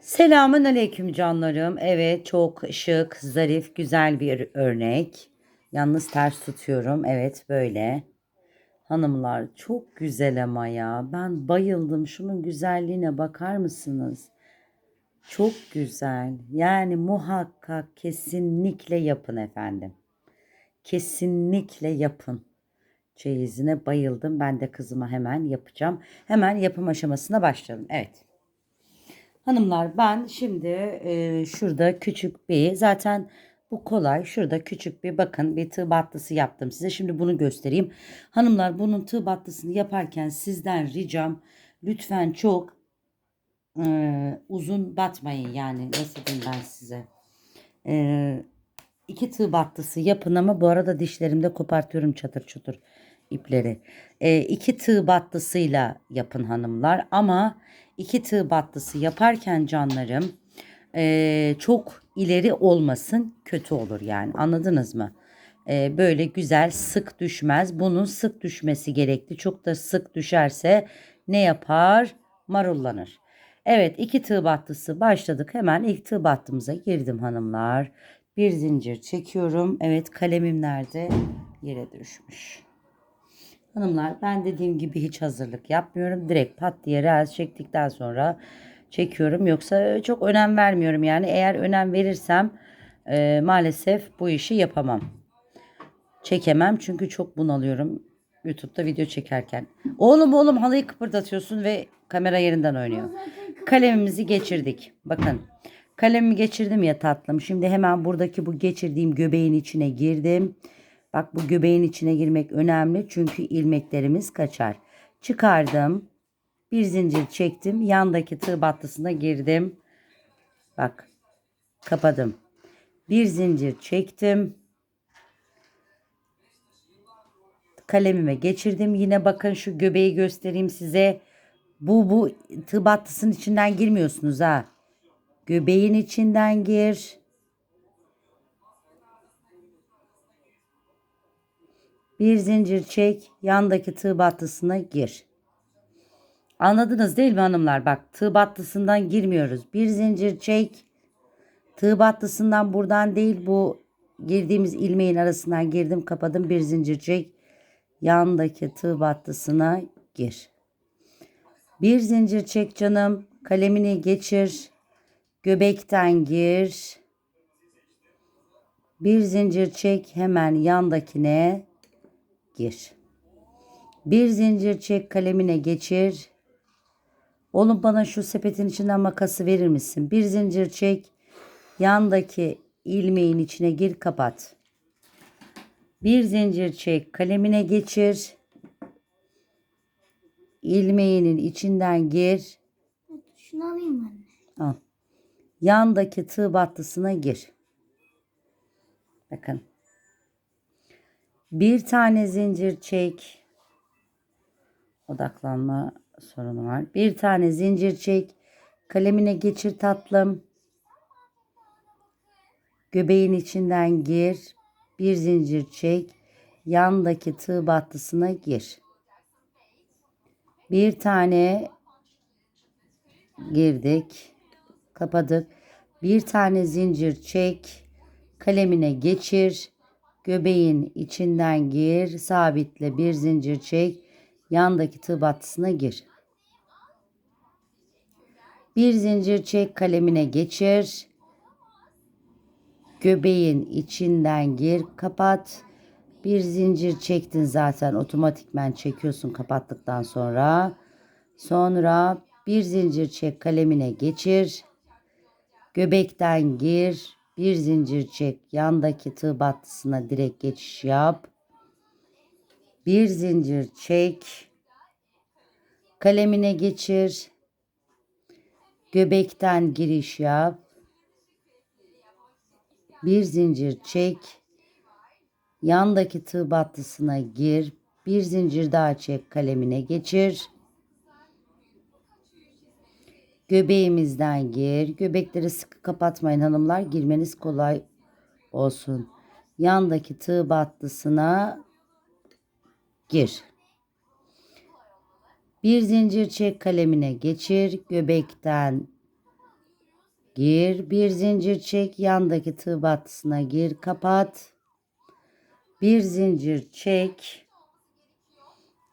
Selamun aleyküm canlarım. Evet çok şık, zarif, güzel bir örnek. Yalnız ters tutuyorum. Evet böyle. Hanımlar çok güzel ama ya. Ben bayıldım. Şunun güzelliğine bakar mısınız? Çok güzel. Yani muhakkak kesinlikle yapın efendim. Kesinlikle yapın. Çeyizine bayıldım. Ben de kızıma hemen yapacağım. Hemen yapım aşamasına başlayalım. Evet. Hanımlar ben şimdi e, şurada küçük bir zaten bu kolay. Şurada küçük bir bakın bir tığ battısı yaptım size. Şimdi bunu göstereyim. Hanımlar bunun tığ battısını yaparken sizden ricam lütfen çok e, uzun batmayın yani nasıl diyeyim ben size. E, iki tığ battısı yapın ama bu arada dişlerimde kopartıyorum çatır çutur ipleri. E, iki tığ battısıyla yapın hanımlar ama iki tığ battısı yaparken canlarım e, çok ileri olmasın kötü olur yani anladınız mı? E, böyle güzel sık düşmez. Bunun sık düşmesi gerekli. Çok da sık düşerse ne yapar? Marullanır. Evet iki tığ battısı başladık. Hemen ilk tığ battımıza girdim hanımlar. Bir zincir çekiyorum. Evet kalemim nerede? Yere düşmüş. Hanımlar ben dediğim gibi hiç hazırlık yapmıyorum. Direkt pat diye reels çektikten sonra çekiyorum. Yoksa çok önem vermiyorum yani. Eğer önem verirsem e, maalesef bu işi yapamam. Çekemem çünkü çok bunalıyorum YouTube'da video çekerken. Oğlum oğlum halıyı kıpırdatıyorsun ve kamera yerinden oynuyor. Kalemimizi geçirdik. Bakın kalemimi geçirdim ya tatlım. Şimdi hemen buradaki bu geçirdiğim göbeğin içine girdim. Bak bu göbeğin içine girmek önemli çünkü ilmeklerimiz kaçar. Çıkardım. Bir zincir çektim. Yandaki tığ battısına girdim. Bak kapadım. Bir zincir çektim. Kalemime geçirdim. Yine bakın şu göbeği göstereyim size. Bu bu tığ battısının içinden girmiyorsunuz ha. Göbeğin içinden gir. Bir zincir çek, yandaki tığ battısına gir. Anladınız değil mi hanımlar? Bak tığ battısından girmiyoruz. Bir zincir çek. Tığ battısından buradan değil bu girdiğimiz ilmeğin arasından girdim kapadım bir zincir çek. Yandaki tığ battısına gir. Bir zincir çek canım. Kalemini geçir. Göbekten gir. Bir zincir çek hemen yandakine gir. Bir zincir çek kalemine geçir. Oğlum bana şu sepetin içinden makası verir misin? Bir zincir çek. Yandaki ilmeğin içine gir kapat. Bir zincir çek kalemine geçir. İlmeğinin içinden gir. Şunu alayım anne. Al. Yandaki tığ battısına gir. Bakın. Bir tane zincir çek. Odaklanma sorunu var. Bir tane zincir çek. Kalemine geçir tatlım. Göbeğin içinden gir. Bir zincir çek. Yandaki tığ battısına gir. Bir tane girdik. Kapadık. Bir tane zincir çek. Kalemine geçir. Göbeğin içinden gir. Sabitle bir zincir çek. Yandaki tığ battısına gir. Bir zincir çek kalemine geçir. Göbeğin içinden gir. Kapat. Bir zincir çektin zaten otomatikmen çekiyorsun kapattıktan sonra. Sonra bir zincir çek kalemine geçir. Göbekten gir. Bir zincir çek. Yandaki tığ battısına direkt geçiş yap. Bir zincir çek. Kalemine geçir. Göbekten giriş yap. Bir zincir çek. Yandaki tığ battısına gir. Bir zincir daha çek kalemine geçir. Göbeğimizden gir. Göbekleri sıkı kapatmayın hanımlar. Girmeniz kolay olsun. Yandaki tığ battısına gir. Bir zincir çek kalemine geçir. Göbekten Gir bir zincir çek yandaki tığ battısına gir kapat. Bir zincir çek.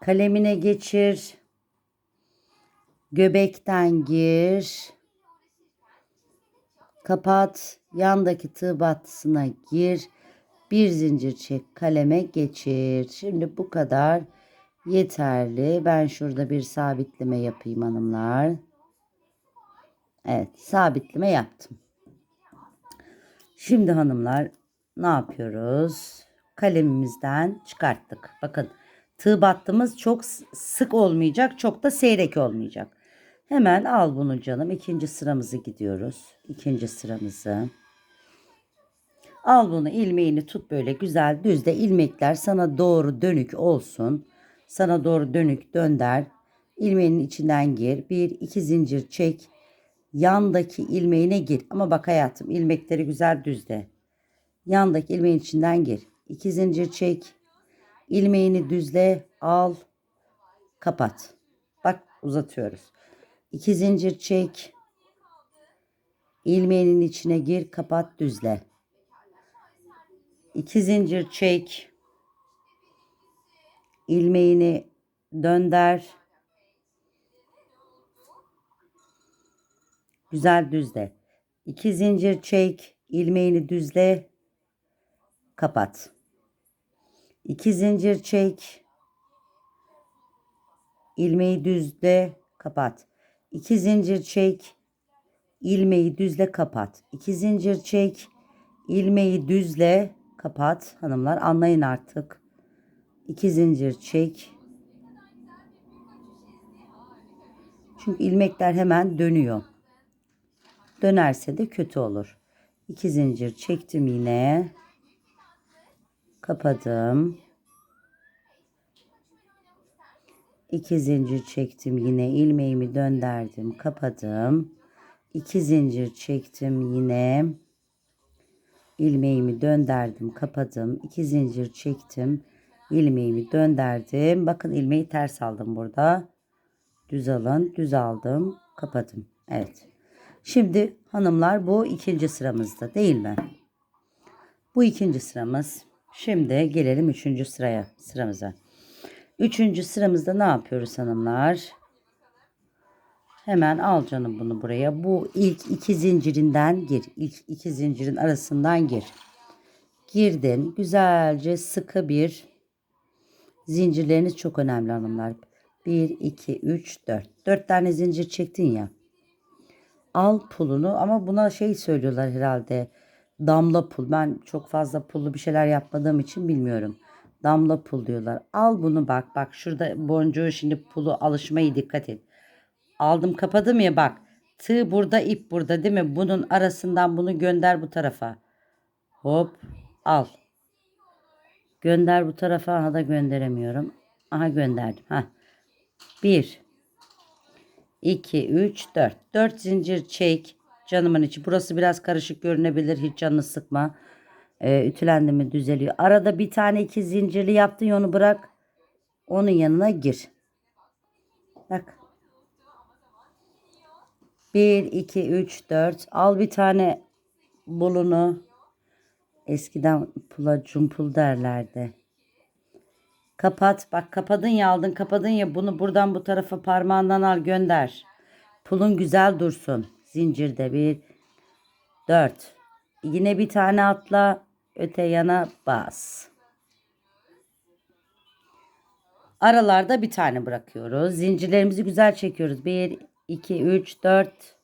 Kalemine geçir. Göbekten gir. Kapat. Yandaki tığ battısına gir. Bir zincir çek. Kaleme geçir. Şimdi bu kadar yeterli. Ben şurada bir sabitleme yapayım hanımlar. Evet, sabitleme yaptım. Şimdi hanımlar ne yapıyoruz? Kalemimizden çıkarttık. Bakın tığ battığımız çok sık olmayacak, çok da seyrek olmayacak. Hemen al bunu canım. İkinci sıramızı gidiyoruz. İkinci sıramızı. Al bunu ilmeğini tut böyle güzel düzde ilmekler sana doğru dönük olsun. Sana doğru dönük dönder. İlmeğinin içinden gir. Bir iki zincir çek. Yandaki ilmeğine gir. Ama bak hayatım ilmekleri güzel düzde. Yandaki ilmeğin içinden gir. İki zincir çek. İlmeğini düzle. Al. Kapat. Bak uzatıyoruz. İki zincir çek. İlmeğinin içine gir. Kapat düzle. İki zincir çek. ilmeğini dönder. Güzel düzle. İki zincir çek. ilmeğini düzle. Kapat. İki zincir çek. ilmeği düzle. Kapat. İki zincir çek. ilmeği düzle kapat. İki zincir çek. ilmeği düzle kapat. Hanımlar anlayın artık. İki zincir çek. Çünkü ilmekler hemen dönüyor. Dönerse de kötü olur. İki zincir çektim yine. Kapadım. İki zincir çektim yine ilmeğimi döndürdüm, kapadım. İki zincir çektim yine ilmeğimi döndürdüm, kapadım. İki zincir çektim, ilmeğimi döndürdüm. Bakın ilmeği ters aldım burada. Düz alın, düz aldım, kapadım. Evet. Şimdi hanımlar bu ikinci sıramızda değil mi? Bu ikinci sıramız. Şimdi gelelim üçüncü sıraya, sıramıza. Üçüncü sıramızda ne yapıyoruz hanımlar? Hemen al canım bunu buraya. Bu ilk iki zincirinden gir. İlk iki zincirin arasından gir. Girdin. Güzelce sıkı bir zincirleriniz çok önemli hanımlar. 1, 2, 3, 4. 4 tane zincir çektin ya. Al pulunu ama buna şey söylüyorlar herhalde. Damla pul. Ben çok fazla pullu bir şeyler yapmadığım için bilmiyorum. Damla pul diyorlar. Al bunu bak. Bak şurada boncuğu şimdi pulu alışmayı dikkat et. Aldım kapadım ya bak. Tığ burada ip burada değil mi? Bunun arasından bunu gönder bu tarafa. Hop al. Gönder bu tarafa. Aha da gönderemiyorum. Aha gönderdim. Ha. 1 2 3 4. 4 zincir çek. Canımın içi. Burası biraz karışık görünebilir. Hiç canını sıkma. Ee, ütülendi mi düzeliyor. Arada bir tane iki zincirli yaptın ya, onu bırak. Onun yanına gir. Bak. 1, 2, 3, 4. Al bir tane bulunu. Eskiden pula cumpul derlerdi. Kapat. Bak kapadın ya aldın kapadın ya bunu buradan bu tarafa parmağından al gönder. Pulun güzel dursun. Zincirde bir. Dört. Yine bir tane atla. Öte yana bas. Aralarda bir tane bırakıyoruz. Zincirlerimizi güzel çekiyoruz. 1, 2, 3, 4.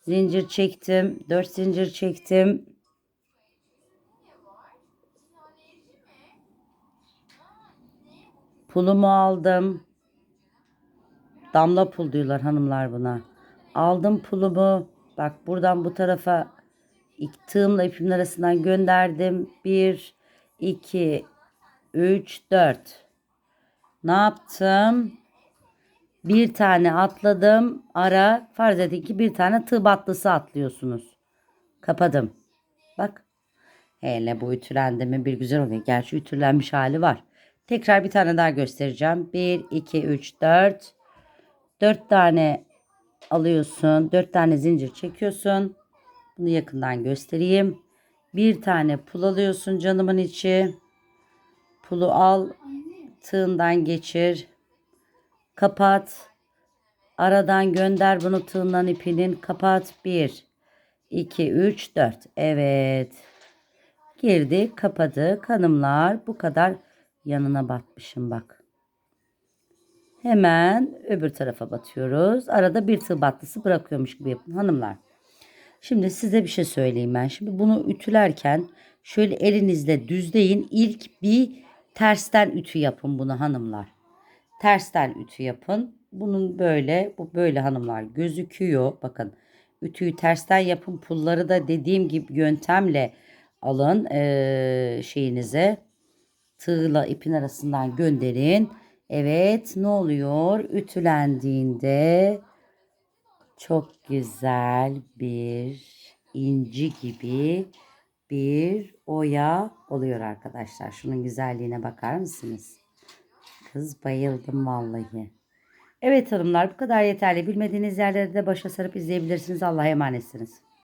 Zincir çektim. 4 zincir çektim. Pulumu aldım. Damla pul diyorlar hanımlar buna. Aldım pulumu. Bak buradan bu tarafa ilk tığımla ipimin arasından gönderdim. 1, 2, 3, 4. Ne yaptım? Bir tane atladım. Ara farz edin ki bir tane tığ battısı atlıyorsunuz. Kapadım. Bak. Hele bu ütülendi mi bir güzel oluyor. Gerçi ütülenmiş hali var. Tekrar bir tane daha göstereceğim. 1, 2, 3, 4. 4 tane alıyorsun. 4 tane zincir çekiyorsun. Bunu yakından göstereyim. Bir tane pul alıyorsun canımın içi. Pulu al. Tığından geçir. Kapat. Aradan gönder bunu tığından ipinin. Kapat. 1, 2, 3, 4. Evet. Girdi, kapadı. Hanımlar bu kadar yanına batmışım bak. Hemen öbür tarafa batıyoruz. Arada bir tığ battısı bırakıyormuş gibi yapın hanımlar. Şimdi size bir şey söyleyeyim ben. Şimdi bunu ütülerken şöyle elinizle düzleyin. İlk bir tersten ütü yapın bunu hanımlar. Tersten ütü yapın. Bunun böyle bu böyle hanımlar gözüküyor. Bakın ütüyü tersten yapın. Pulları da dediğim gibi yöntemle alın eee, şeyinize. Tığla ipin arasından gönderin. Evet ne oluyor? Ütülendiğinde çok güzel bir inci gibi bir oya oluyor arkadaşlar. Şunun güzelliğine bakar mısınız? Kız bayıldım vallahi. Evet hanımlar bu kadar yeterli. Bilmediğiniz yerlerde de başa sarıp izleyebilirsiniz. Allah'a emanetsiniz.